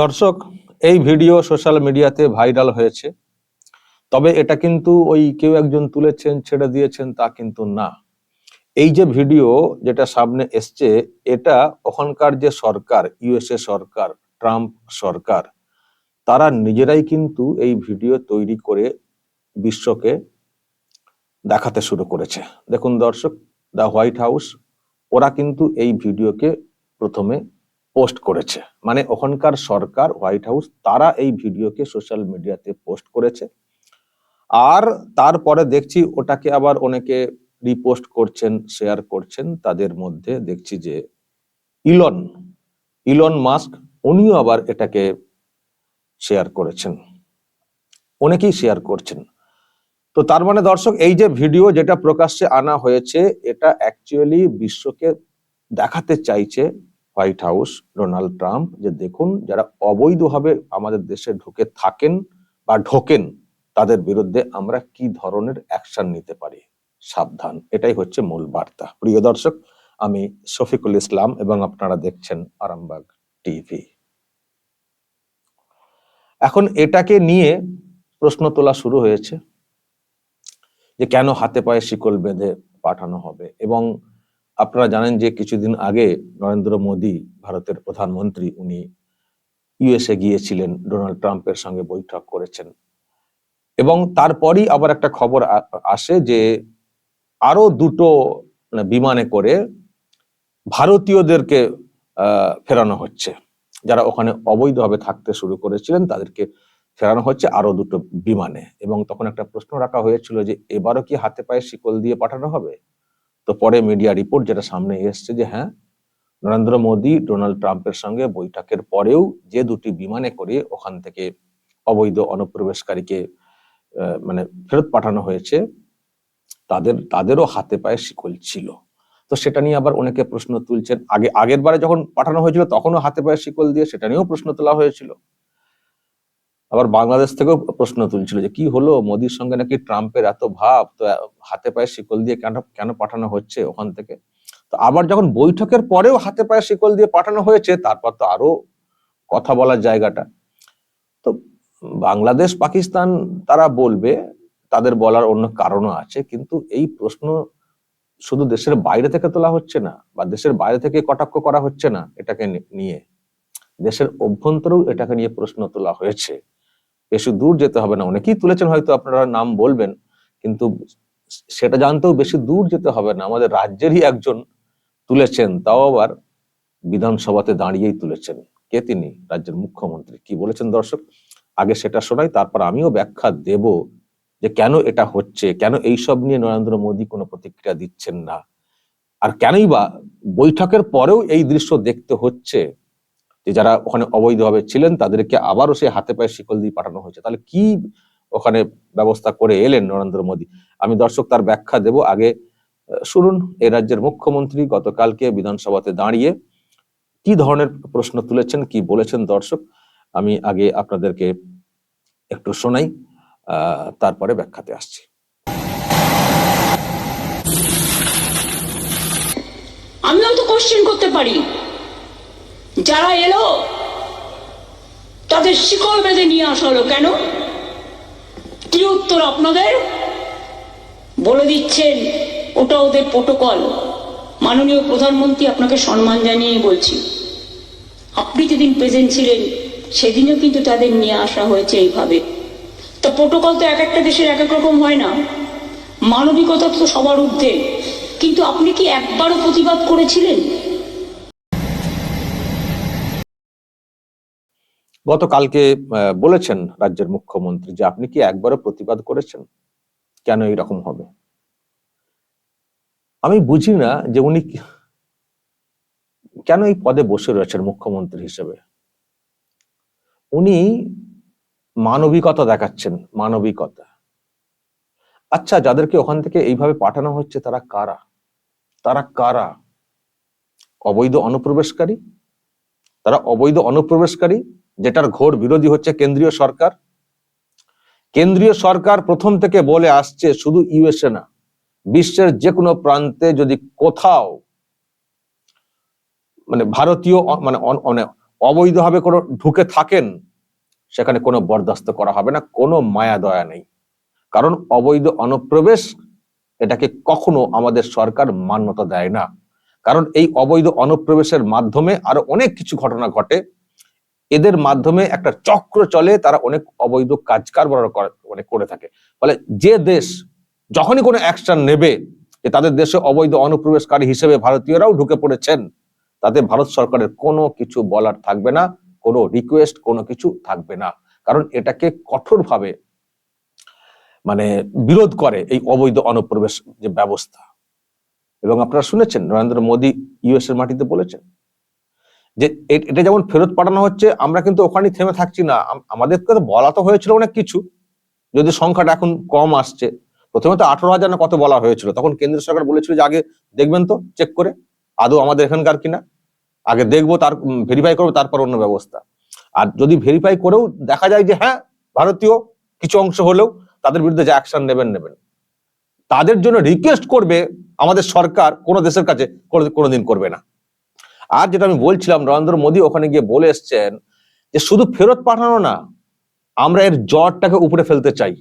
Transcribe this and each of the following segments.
দর্শক, এই video social মিডিয়াতে ভাইরাল হয়েছে। তবে এটা কিন্তু ওই কেউ একজন তুলেছেন, ছেড়ে দিয়েছেন তা কিন্তু না। এই যে ভিডিও যেটা সামনে এসছে, এটা ওখানকার যে সরকার, ইউএসএ সরকার, ট্রাম্প সরকার, তারা নিজেরাই কিন্তু এই ভিডিও তৈরি করে বিশ্বকে দেখাতে শুরু করেছে। দেখুন দর্শক, দ্য হোয়াইট হাউস, ওরা কিন্তু এই ভিডিওকে প্রথমে পোস্ট করেছে। মানে ওখানকার সরকার, হোয়াইট হাউস, তারা এই ভিডিওকে সোশ্যাল মিডিয়াতে পোস্ট করেছে। আর তারপরে দেখছি ওটাকে আবার অনেকে রিপোস্ট করছেন, শেয়ার করছেন। তাদের মধ্যে দেখছি যে ইলন ইলন মাস্ক, উনিও আবার এটাকে শেয়ার করেছেন। অনেকেই শেয়ার করছেন। তো তার মানে দর্শক, এই যে ভিডিও যেটা প্রকাশ্যে আনা হয়েছে, এটা অ্যাকচুয়ালি বিশ্বকে দেখাতে চাইছে। হোয়াইট হাউস, ডোনাল্ড ট্রাম্প, যে দেখুন যারা অবৈধভাবে আমাদের দেশে ঢুকে থাকেন বা ঢোকেন, তাদের বিরুদ্ধে আমরা কি ধরনের অ্যাকশন নিতে পারি? সাবধান, এটাই হচ্ছে মূল বার্তা। প্রিয় দর্শক, আমি শফিকুল ইসলাম এবং আপনারা দেখছেন আরামবাগ টিভি। এখন এটাকে নিয়ে প্রশ্ন তোলা শুরু হয়েছে যে কেন হাতে পায়ে শিকল বেঁধে পাঠানো হবে এবং আপনারা জানেন যে কিছুদিন আগে নরেন্দ্র মোদী, ভারতের প্রধানমন্ত্রী, উনি ইউএসএ গিয়েছিলেন, ডোনাল্ড ট্রাম্পের সঙ্গে বৈঠক করেছেন। এবং তারপরই আবার একটা খবর আসে যে আরও দুটো মানে বিমানে করে ভারতীয়দেরকে ফেরানো হচ্ছে। যারা ওখানে অবৈধভাবে থাকতে শুরু করেছিলেন, তাদেরকে ফেরানো হচ্ছে আরও দুটো বিমানে। এবং তখন একটা প্রশ্ন রাখা হয়েছিল যে, এবারও কি হাতে পায়ে শিকল দিয়ে পাঠানো হবে? তো পরে মিডিয়া রিপোর্ট যেটা সামনে এসছে যে হ্যাঁ নরেন্দ্র মোদী ডোনাল্ড ট্রাম্পের সঙ্গে বৈঠকের পরেও যে দুটি বিমানে করে ওখান থেকে অবৈধ অনুপ্রবেশকারীকে মানে ফেরত পাঠানো হয়েছে, তাদের, তাদেরও হাতে পায়ে শিকল ছিল। তো সেটা নিয়ে আবার অনেকে প্রশ্ন তুলছেন। আগে, আগের বারে যখন পাঠানো হয়েছিল তখনও হাতে পায়ে শিকল দিয়ে সেটা নিয়েও প্রশ্ন তোলা হয়েছিল। আবার বাংলাদেশ থেকেও প্রশ্ন তুলছিল যে কি হলো? মোদির সঙ্গে নাকি ট্রাম্পের এত ভাব? তো হাতে পায়ে শিকল দিয়ে কেন কেন পাঠানো হচ্ছে ওখান থেকে? তো আবার যখন বৈঠকের পরেও হাতে পায়ে শিকল দিয়ে পাঠানো হয়েছে, তারপর তো আরও কথা বলার জায়গাটা। তো বাংলাদেশ, পাকিস্তান তারা বলবে, তাদের বলার অন্য কারণও আছে, কিন্তু এই প্রশ্ন শুধু দেশের বাইরে থেকে তোলা হচ্ছে না, বা দেশের বাইরে থেকে কটাক্ষ করা হচ্ছে না, এটাকে নিয়ে। দেশের অভ্যন্তরেও এটাকে নিয়ে প্রশ্ন তোলা হয়েছে। বেশি দূর যেতে হবে না। অনেকেই তুলেছেন হয়তো আপনারা নাম বলবেন, কিন্তু সেটা জানতেও বেশি দূর যেতে হবে না। আমাদের রাজ্যেরই একজন তুলেছেন, তাও আবার বিধানসভাতে দাঁড়িয়েই তুলেছেন। কে তিনি? রাজ্যের মুখ্যমন্ত্রী। কি বলেছেন দর্শক? আগে সেটা শোনাই, তারপর আমিও ব্যাখ্যা দেব যে কেন এটা হচ্ছে, কেন এইসব নিয়ে নরেন্দ্র মোদী কোনো প্রতিক্রিয়া দিচ্ছেন না। আর কেনই বা বৈঠকের পরেও এই দৃশ্য দেখতে হচ্ছে? যে যারা ওখানে অবৈধভাবে ছিলেন, তাদেরকে আবারও সেই হাতে পায়ে শিকল দিয়ে পাঠানো হয়েছে। তাহলে কি ওখানে ব্যবস্থা করে এলেন নরেন্দ্র মোদী? আমি দর্শক তার ব্যাখ্যা দেব। আগে শুনুন এই রাজ্যের মুখ্যমন্ত্রী গতকালকে বিধানসভাতে দাঁড়িয়ে কি ধরনের প্রশ্ন তুলেছেন, কি বলেছেন দর্শক, আমি আগে আপনাদেরকে একটু শোনাই তারপরে ব্যাখ্যাতে আসছি। আমিও তো কোশ্চেন করতে পারি। যারা এলো, তাদের শিকল বেঁধে নিয়ে আসা হলো কেন? কি উত্তর আপনাদের? বলে দিচ্ছেন, ওটা ওদের প্রোটোকল মাননীয় প্রধানমন্ত্রী আপনাকে সম্মান জানিয়ে বলছি। আপনি যেদিন প্রেজেন্ট ছিলেন, সেদিনও কিন্তু তাদের নিয়ে আসা হয়েছে এইভাবে। তা প্রোটোকল তো এক একটা দেশের এক এক রকম হয় না। মানবিকতা তো সবার ঊর্ধ্বে। কিন্তু আপনি কি একবারও প্রতিবাদ করেছিলেন? গতকালকে বলেছেন রাজ্যের মুখ্যমন্ত্রী যে আপনি কি একবারও প্রতিবাদ করেছেন? কেন এইরকম হবে? আমি বুঝি না যে উনি কেন এই পদে বসে রয়েছেন মুখ্যমন্ত্রী হিসেবে? উনি মানবিকতা দেখাচ্ছেন, মানবিকতা। আচ্ছা যাদেরকে ওখান থেকে এইভাবে পাঠানো হচ্ছে তারা কারা? তারা কারা? অবৈধ অনুপ্রবেশকারী? তারা অবৈধ অনুপ্রবেশকারী? যেটার ঘোর বিরোধী হচ্ছে কেন্দ্রীয় সরকার। কেন্দ্রীয় সরকার প্রথম থেকে বলে আসছে শুধু ইউএসএ না, বিশ্বের যে কোনো প্রান্তে যদি কোথাও মানে ভারতীয় মানে মানে অবৈধভাবে কোনো ঢুকে থাকেন, সেখানে কোনো বরদাস্ত করা হবে না, কোনো মায়া দয়া নেই। কারণ অবৈধ অনুপ্রবেশ এটাকে কখনো আমাদের সরকার মান্যতা দেয় না। কারণ এই অবৈধ অনুপ্রবেশের মাধ্যমে আরও অনেক কিছু ঘটনা ঘটে। এদের মাধ্যমে একটা চক্র চলে, তারা অনেক অবৈধ কাজ কারবার করে- মানে করে থাকে। ফলে যে দেশ যখনই কোনো অ্যাকশন নেবে, যে তাদের দেশে অবৈধ অনুপ্রবেশকারী হিসেবে ভারতীয়রাও ঢুকে পড়েছেন, তাতে ভারত সরকারের কোনো কিছু বলার থাকবে না, কোনো রিকোয়েস্ট কোনো কিছু থাকবে না। কারণ এটাকে কঠোরভাবে মানে বিরোধ করে এই অবৈধ অনুপ্রবেশ যে ব্যবস্থা। এবং আপনারা শুনেছেন, নরেন্দ্র মোদী ইউএস এর মাটিতে বলেছেন যে এটা যেমন ফেরত পাঠানো হচ্ছে, আমরা কিন্তু ওখানেই থেমে থাকছি না। আমাদেরকে তো বলা তো হয়েছিল অনেক কিছু, যদি সংখ্যাটা এখন কম আসছে। প্রথমে তো আঠারো হাজার না কত বলা হয়েছিল, তখন কেন্দ্র সরকার বলেছিল যে আগে দেখবেন তো চেক করে, আদৌ আমাদের এখানকার কিনা। আগে দেখব, তার ভেরিফাই করব, তারপর অন্য ব্যবস্থা। আর যদি ভেরিফাই করেও দেখা যায় যে হ্যাঁ ভারতীয় কিছু অংশ হলেও তাদের বিরুদ্ধে যে অ্যাকশন নেবেন নেবেন। তাদের জন্য রিকোয়েস্ট করবে আমাদের সরকার কোনো দেশের কাছে, কোনো- কোনোদিন করবে না। আর যেটা আমি বলছিলাম, নরেন্দ্র মোদী ওখানে গিয়ে বলে এসছেন যে শুধু ফেরত পাঠানো না, আমরা এর জটটাকে উপরে ফেলতে চাই।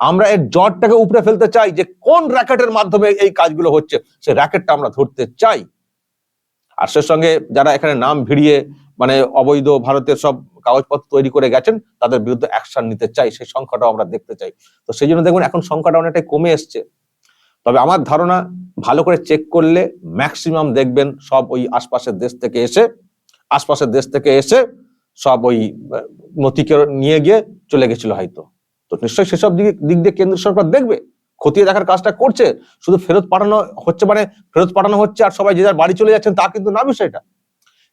আমরা এর জটটাকে উপরে ফেলতে চাই যে কোন র্যাকেটের মাধ্যমে এই কাজগুলো হচ্ছে সেই র্যাকেটটা আমরা ধরতে চাই। আর সে সঙ্গে যারা এখানে নাম ভিড়িয়ে মানে অবৈধ ভারতের সব কাগজপত্র তৈরি করে গেছেন, তাদের বিরুদ্ধে অ্যাকশন নিতে চাই, সেই সংখ্যাটাও আমরা দেখতে চাই। তো সেই জন্য দেখুন, এখন সংখ্যাটা অনেকটাই কমে এসছে। তবে আমার ধারণা ভালো করে চেক করলে ম্যাক্সিমাম দেখবেন সব ওই আশপাশের দেশ থেকে এসে, আশপাশের দেশ থেকে এসে সব ওই নথিকে নিয়ে গিয়ে চলে গেছিল হয়তো। তো নিশ্চয়ই সেসব দিক দিক দিয়ে কেন্দ্র সরকার দেখবে, খতিয়ে দেখার কাজটা করছে, শুধু ফেরত পাঠানো হচ্ছে মানে ফেরত পাঠানো হচ্ছে আর সবাই যে যার বাড়ি চলে যাচ্ছেন তা কিন্তু না বিষয়টা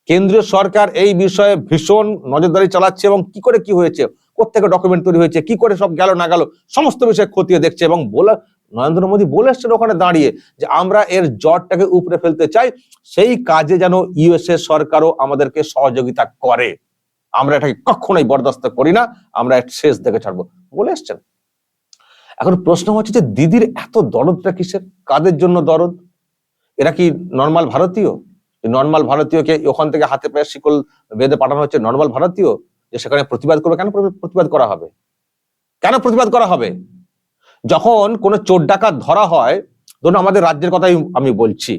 কেন্দ্রীয় সরকার এই বিষয়ে ভীষণ নজরদারি চালাচ্ছে এবং কি করে কি হয়েছে কোথেকে ডকুমেন্ট তৈরি হয়েছে, কি করে সব গেল না গেল, সমস্ত বিষয়ে খতিয়ে দেখছে এবং বলে নরেন্দ্র মোদী বলে এসছেন ওখানে দাঁড়িয়ে যে আমরা এর জটটাকে উপরে ফেলতে চাই, সেই কাজে যেন ইউএসএ সরকারও আমাদেরকে সহযোগিতা করে। আমরা এটাকে কখনোই বরদাস্ত করি না, আমরা শেষ দেখে ছাড়বো। বলে এসছেন। এখন প্রশ্ন হচ্ছে যে দিদির এত দরদটা কিসের? কাদের জন্য দরদ? এরা কি নর্মাল ভারতীয়? নর্মাল ভারতীয়কে ওখান থেকে হাতে পায়ে শিকল বেঁধে পাঠানো হচ্ছে নর্মাল ভারতীয়? যে সেখানে প্রতিবাদ করবে, কেন প্রতিবাদ করা হবে? কেন প্রতিবাদ করা হবে? যখন কোনো চোর ডাকাত ধরা হয়, ধরুন আমাদের রাজ্যের কথাই আমি বলছি,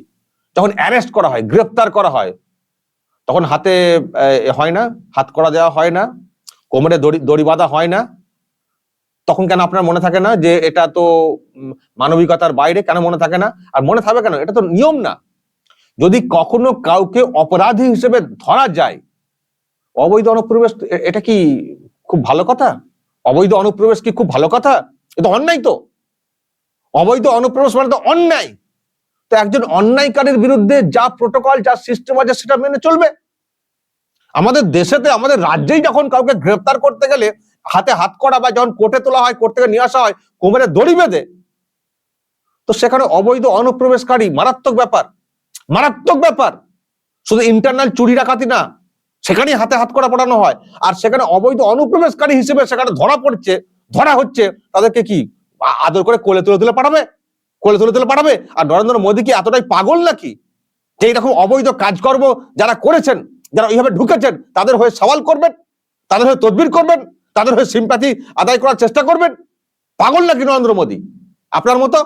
যখন অ্যারেস্ট করা হয়, গ্রেপ্তার করা হয়, তখন হাতে হয় না, হাত করা দেওয়া হয় না, কোমরে দড়ি দড়ি বাঁধা হয় না, তখন কেন আপনার মনে থাকে না যে এটা তো মানবিকতার বাইরে, কেন মনে থাকে না? আর মনে থাকবে কেন? এটা তো নিয়ম না। যদি কখনো কাউকে অপরাধী হিসেবে ধরা যায়, অবৈধ অনুপ্রবেশ এটা কি খুব ভালো কথা? অবৈধ অনুপ্রবেশ কি খুব ভালো কথা? এটা অন্যায় তো। অবৈধ অনুপ্রবেশ মানে তো অন্যায়। তো একজন অন্যায়কারীর বিরুদ্ধে যা প্রোটোকল যা সিস্টেম আছে সেটা মেনে চলবে। আমাদের দেশেতে, আমাদের রাজ্যেই যখন কাউকে গ্রেফতার করতে গেলে হাতে হাত করা বা যখন কোর্টে তোলা হয়, কোর্ট থেকে নিয়ে আসা হয়, কোমরে দড়ি বেঁধে, তো সেখানে অবৈধ অনুপ্রবেশকারী মারাত্মক ব্যাপার মারাত্মক ব্যাপার। শুধু ইন্টারনাল চুরি ডাকাতি না, সেখানেই হাতে হাত করা পড়ানো হয়। আর সেখানে অবৈধ অনুপ্রবেশকারী হিসেবে সেখানে ধরা পড়ছে ধরা হচ্ছে তাদেরকে কি? আদর করে কোলে তুলে তুলে পাঠাবে? কোলে তুলে তুলে পাঠাবে? আর নরেন্দ্র মোদী কি এতটাই পাগল নাকি? যে এইরকম অবৈধ কাজকর্ম যারা করেছেন, যারা এইভাবে ঢুকেছেন, তাদের হয়ে সওয়াল করবেন, তাদের হয়ে তদবির করবেন, তাদের হয়ে সিম্প্যাথি আদায় করার চেষ্টা করবেন? পাগল নাকি নরেন্দ্র মোদী? আপনার মতো?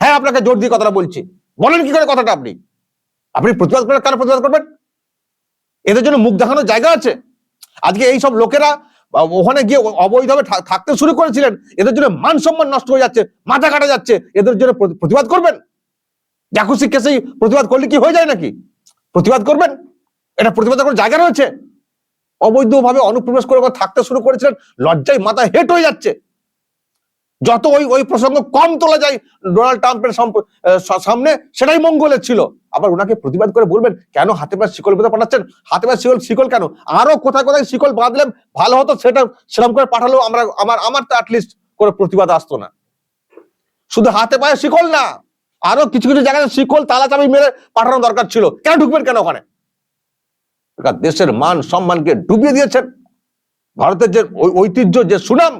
হ্যাঁ আপনাকে জোর দিয়ে কথাটা বলছি। বলেন কি করে কথাটা আপনি? আপনি প্রতিবাদ করে কেন প্রতিবাদ করবেন? এদের জন্য মুখ দেখানোর জায়গা আছে। আজকে এই সব লোকেরা ওখানে গিয়ে অবৈধভাবে থাকতে শুরু করেছিলেন। এদের জন্য মান সম্মান নষ্ট হয়ে যাচ্ছে, মাথা কাটা যাচ্ছে। এদের জন্য প্রতি- প্রতিবাদ করবেন? জাকুসি কেসেই প্রতিবাদ করলে কি হয়ে যায় নাকি? প্রতিবাদ করবেন? এটা প্রতিবাদ করার জায়গা রয়েছে? অবৈধভাবে অনুপ্রবেশ করে থাকতে শুরু করেছিলেন, লজ্জায় মাথা হেট হয়ে যাচ্ছে। যত ওই ওই প্রসঙ্গ কম তোলা যায় ডোনাল্ড ট্রাম্পের সামনে, সেটাই মঙ্গলের ছিল। আবার ওনাকে প্রতিবাদ করে বলবেন, কেন হাতে পায়ে শিকল বেঁধে পাঠাচ্ছেন? হাতে পায়ে শিকল শিকল কেন? আরও কোথায় কোথায় শিকল বাঁধলে ভালো হতো সেটা সেরকম করে পাঠালেও আমরা, আমার আমার তো অ্যাটলিস্ট করে প্রতিবাদ আসতো না। শুধু হাতে পায়ে শিকল না, আরও কিছু কিছু জায়গায় শিকল, তালা চাবি মেরে পাঠানো দরকার ছিল। কেন ঢুকবেন কেন ওখানে? দেশের মান সম্মানকে ডুবিয়ে দিয়েছেন। ভারতের যে ঐতিহ্য, যে সুনাম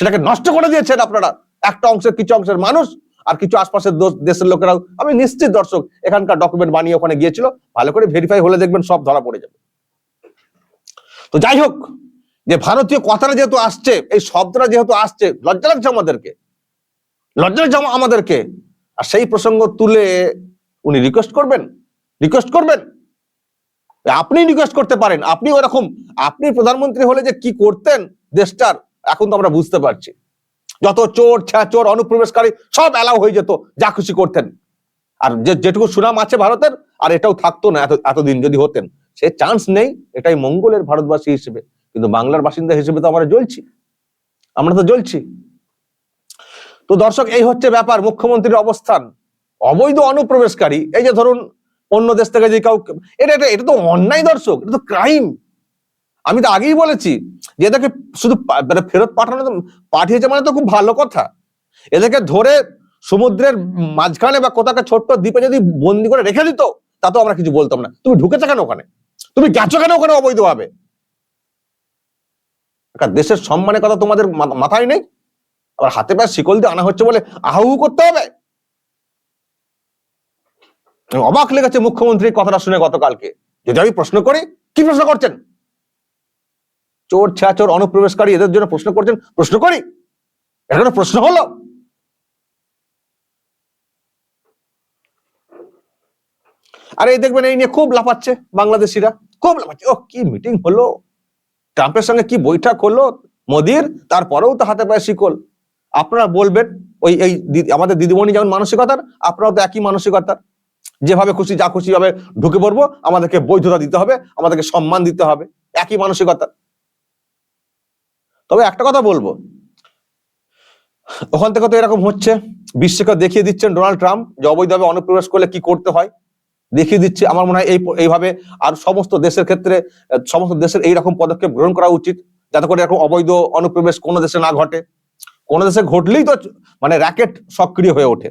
সেটাকে নষ্ট করে দিয়েছেন আপনারা। একটা অংশের কিছু অংশের মানুষ আর কিছু আশপাশের দেশের লোকেরাও। আমি নিশ্চিত দর্শক, এখানকার ডকুমেন্ট বানিয়ে ওখানে গিয়েছিল। ভালো করে ভেরিফাই হলে দেখবেন সব ধরা পড়ে যাবে। তো যাই হোক, যে ভারতীয় কথাটা যেহেতু আসছে, এই শব্দটা যেহেতু আসছে, লজ্জা লাগছে আমাদেরকে। লজ্জা লাগছে আমাদেরকে। আর সেই প্রসঙ্গ তুলে উনি রিকোয়েস্ট করবেন। রিকোয়েস্ট করবেন। আপনি রিকোয়েস্ট করতে পারেন। আপনি ওরকম আপনি প্রধানমন্ত্রী হলে যে কি করতেন দেশটার? এখন তো আমরা বুঝতে পারছি। যত চোর ছ্যাচোর অনুপ্রবেশকারী সব অ্যালাউ হয়ে যেত, যা খুশি করতেন। আর যে, যেটুকু সুনাম আছে ভারতের, আর এটাও থাকতো না এত, এতদিন যদি হতেন। সে চান্স নেই, এটাই মঙ্গলের ভারতবাসী হিসেবে। কিন্তু বাংলার বাসিন্দা হিসেবে তো আমরা জ্বলছি। আমরা তো জ্বলছি। তো দর্শক, এই হচ্ছে ব্যাপার, মুখ্যমন্ত্রীর অবস্থান। অবৈধ অনুপ্রবেশকারী, এই যে ধরুন, অন্য দেশ থেকে যে কাউকে, এটা এটা এটা তো অন্যায় দর্শক, এটা তো ক্রাইম আমি তো আগেই বলেছি যে এদেরকে শুধু মানে ফেরত পাঠানো পাঠিয়েছে মানে তো খুব ভালো কথা। এদেরকে ধরে সমুদ্রের মাঝখানে বা কোথাও ছোট্ট দ্বীপে যদি বন্দি করে রেখে দিত, তা তো আমরা কিছু বলতাম না। তুমি ঢুকেছো কেন ওখানে? তুমি গেছো কেন ওখানে অবৈধভাবে? দেশের সম্মানের কথা তোমাদের মাথায় নেই? আবার হাতে পায়ে শিকল দিয়ে আনা হচ্ছে বলে আহু করতে হবে? অবাক লেগেছে মুখ্যমন্ত্রীর কথাটা শুনে গতকালকে। যদি আমি প্রশ্ন করি, কি প্রশ্ন করছেন? চোর ছ্যাচোর অনুপ্রবেশকারী এদের জন্য প্রশ্ন করছেন, প্রশ্ন করি? এটা প্রশ্ন হলো? আর এই দেখবেন, এই নিয়ে খুব লাফাচ্ছে বাংলাদেশিরা, খুব লাফাচ্ছে। ও কি মিটিং হলো? ট্রাম্পের সঙ্গে কি বৈঠক হলো? মোদির? তারপরেও তো হাতে পায়ে শিকল। আপনারা বলবেন, ওই, এই আমাদের দিদিমণি যেমন মানসিকতার, আপনারাও তো একই মানসিকতার। যেভাবে খুশি, যা খুশি ভাবে ঢুকে পড়ব, আমাদেরকে বৈধতা দিতে হবে, আমাদেরকে সম্মান দিতে হবে, একই মানসিকতা তবে একটা কথা বলব। ওখান থেকে তো এরকম হচ্ছে। বিশ্বকে দেখিয়ে দিচ্ছেন ডোনাল্ড ট্রাম্প যে অবৈধভাবে অনুপ্রবেশ করলে কি করতে হয়? দেখিয়ে দিচ্ছে। আমার মনে হয় এই এইভাবে আর সমস্ত দেশের ক্ষেত্রে সমস্ত দেশের এইরকম পদক্ষেপ গ্রহণ করা উচিত। যাতে করে এরকম অবৈধ অনুপ্রবেশ কোনো দেশে না ঘটে। কোনো দেশে ঘটলেই তো মানে র্যাকেট সক্রিয় হয়ে ওঠে।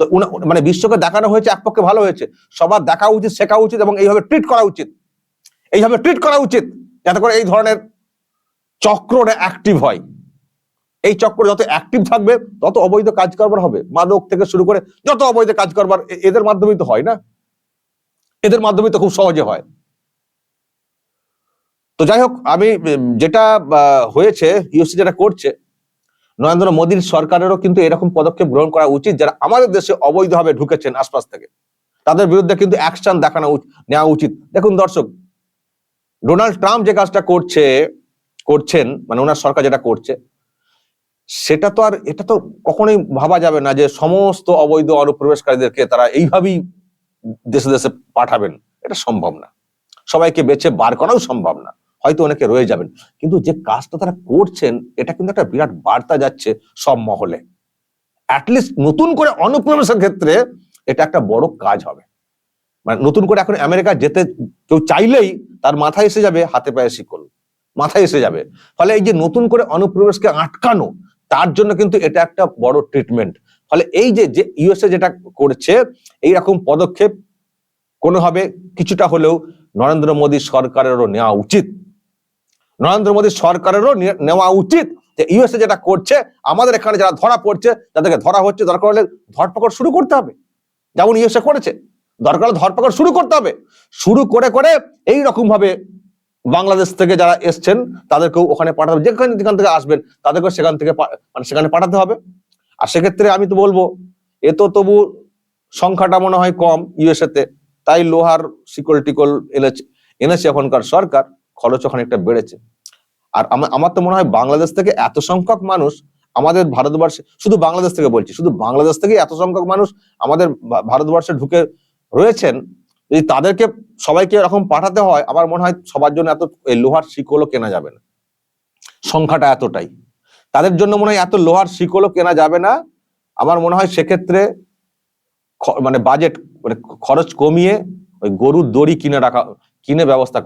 তো মানে বিশ্বকে দেখানো হয়েছে এক পক্ষে ভালো হয়েছে। সবার দেখা উচিত, শেখা উচিত এবং এইভাবে ট্রিট করা উচিত। এইভাবে ট্রিট করা উচিত। যাতে করে এই ধরনের চক্রটা অ্যাক্টিভ হয়। এই চক্র যত অ্যাক্টিভ থাকবে, তত অবৈধ কাজ করবার হবে। মাদক থেকে শুরু করে যত অবৈধ কাজ করবার এদের মাধ্যমেই তো হয় না। এদের মাধ্যমে তো খুব সহজে হয়। তো যাই হোক, আমি যেটা হয়েছে ইউসি যেটা করছে, নরেন্দ্র মোদীর সরকারেরও কিন্তু এরকম পদক্ষেপ গ্রহণ করা উচিত, যারা আমাদের দেশে অবৈধভাবে ঢুকেছেন আশপাশ থেকে। তাদের বিরুদ্ধে কিন্তু অ্যাকশন দেখানো নেওয়া উচিত। দেখুন দর্শক, ডোনাল্ড ট্রাম্প যে কাজটা করছে করছেন মানে ওনার সরকার যেটা করছে, সেটা তো আর, এটা তো কখনোই ভাবা যাবে না যে সমস্ত অবৈধ অনুপ্রবেশকারীদেরকে তারা এইভাবেই দেশে দেশে পাঠাবেন। এটা সম্ভব না। সবাইকে বেছে বার করাও সম্ভব না। হয়তো অনেকে রয়ে যাবেন। কিন্তু যে কাজটা তারা করছেন, এটা কিন্তু একটা বিরাট বার্তা যাচ্ছে সব মহলে। অ্যাটলিস্ট নতুন করে অনুপ্রবেশের ক্ষেত্রে এটা একটা বড় কাজ হবে। মানে নতুন করে এখন আমেরিকা যেতে কেউ চাইলেই তার মাথায় এসে যাবে, হাতে পায়ে শিকল। মাথায় এসে যাবে। ফলে এই যে নতুন করে অনুপ্রবেশকে আটকানো, তার জন্য কিন্তু এটা একটা বড় ট্রিটমেন্ট ফলে এই যে যে ইউএসএ যেটা করছে এই রকম পদক্ষেপ কোনোভাবে কিছুটা হলেও নরেন্দ্র মোদী সরকারেরও নেওয়া উচিত। নরেন্দ্র মোদী সরকারেরও নেওয়া উচিত যে ইউএসএ যেটা করছে, আমাদের এখানে যারা ধরা পড়ছে, তাদেরকে ধরা হচ্ছে। দরকার হলে ধরপকড় শুরু করতে হবে। যেমন ইউএসএ করেছে, দরকার হলে ধরপকড় শুরু করতে হবে। শুরু করে করে এই রকম ভাবে বাংলাদেশ থেকে যারা এসছেন, তাদেরকেও ওখানে পাঠাতে হবে। যেখানে যেখান থেকে আসবেন, তাদেরকেও সেখান থেকে মানে সেখানে পাঠাতে হবে। আর সেক্ষেত্রে আমি তো বলব, এ তো তবু সংখ্যাটা মনে হয় কম ইউএসএ তে তাই লোহার শিকল টিকল এনেছে এনেছে এখনকার সরকার, খরচ অনেকটা বেড়েছে। আর আমা- আমার তো মনে হয় বাংলাদেশ থেকে এত সংখ্যক মানুষ আমাদের ভারতবর্ষে শুধু বাংলাদেশ থেকে বলছি, শুধু বাংলাদেশ থেকে এত সংখ্যক মানুষ আমাদের ভারতবর্ষে ঢুকে রয়েছেন যদি তাদেরকে সবাইকে এরকম পাঠাতে হয়, আমার মনে হয় সবার জন্য এত লোহার শিকলও কেনা যাবে না। সংখ্যাটা এতটাই। তাদের জন্য মনে হয় এত লোহার শিকলও কেনা যাবে না। আমার মনে হয় সেক্ষেত্রে মানে বাজেট মানে খরচ কমিয়ে ওই গরুর দড়ি কিনে রাখা, কিনে ব্যবস্থা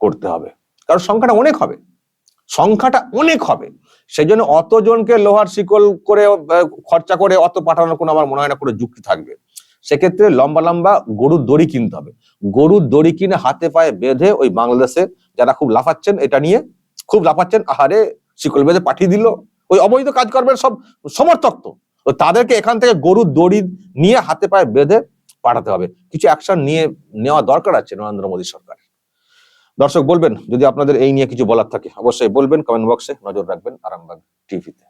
করতে হবে। কারণ সংখ্যাটা অনেক হবে। সংখ্যাটা অনেক হবে। সেই জন্য অতজনকে লোহার শিকল করে খরচা করে অত পাঠানোর কোনো আমার মনে হয় না কোনো যুক্তি থাকবে। সেক্ষেত্রে লম্বা লম্বা গরুর দড়ি কিনতে হবে। গরুর দড়ি কিনে হাতে পায়ে বেঁধে ওই বাংলাদেশে যারা খুব লাফাচ্ছেন, এটা নিয়ে খুব লাফাচ্ছেন, আহারে শিকল বেঁধে পাঠিয়ে দিল। ওই অবৈধ কাজ করবেন সব সমর্থক তো। তাদেরকে এখান থেকে গরুর দড়ি নিয়ে হাতে পায়ে বেঁধে পাঠাতে হবে। কিছু অ্যাকশন নিয়ে নেওয়া দরকার আছে নরেন্দ্র মোদী সরকার দর্শক, বলবেন, যদি আপনাদের এই নিয়ে কিছু বলার থাকে, অবশ্যই বলবেন কমেন্ট বক্সে নজর রাখবেন আরামবাগ টিভিতে